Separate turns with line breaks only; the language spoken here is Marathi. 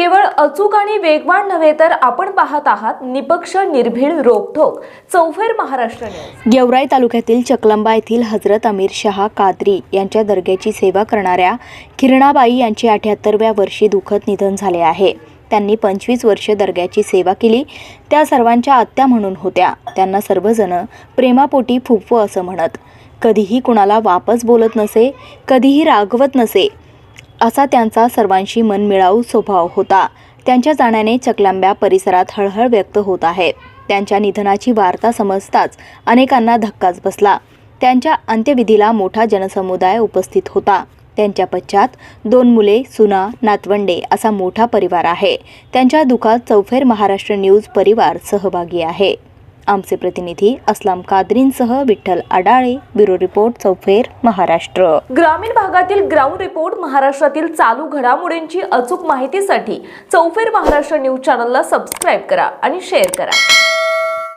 केवळ अचूक आणि वेगवान नव्हे तर आपण पाहत आहात निपक्ष निर्भीड रोखोक चौफेर महाराष्ट्र
गेवराई तालुक्यातील चकलंबा येथील हजरत अमीर शहा कादरी यांच्या दर्ग्याची सेवा करणाऱ्या किरणाबाई यांचे अठ्याहत्तरव्या वर्षी दुःखद निधन झाले आहे. त्यांनी पंचवीस वर्ष दर्ग्याची सेवा केली. त्या सर्वांच्या आत्या म्हणून होत्या. त्यांना सर्वजण प्रेमापोटी फुफू असं म्हणत कधीही कुणाला वापस बोलत नसे कधीही रागवत नसे असा त्यांचा सर्वांशी मनमिळावू स्वभाव होता. त्यांच्या जाण्याने चकलांब्या परिसरात हळहळ व्यक्त होत आहे. त्यांच्या निधनाची वार्ता समजताच अनेकांना धक्काच बसला. त्यांच्या अंत्यविधीला मोठा जनसमुदाय उपस्थित होता. त्यांच्या पश्चात दोन मुले सुना नातवंडे असा मोठा परिवार आहे. त्यांच्या दुःखात चौफेर महाराष्ट्र न्यूज परिवार सहभागी आहे. आमचे प्रतिनिधी अस्लाम कादरींसह विठ्ठल अडाळे ब्युरो रिपोर्ट चौफेर महाराष्ट्र.
ग्रामीण भागातील ग्राउंड रिपोर्ट महाराष्ट्रातील चालू घडामोडींची अचूक माहितीसाठी चौफेर महाराष्ट्र न्यूज चॅनलला सबस्क्राईब करा आणि शेअर करा.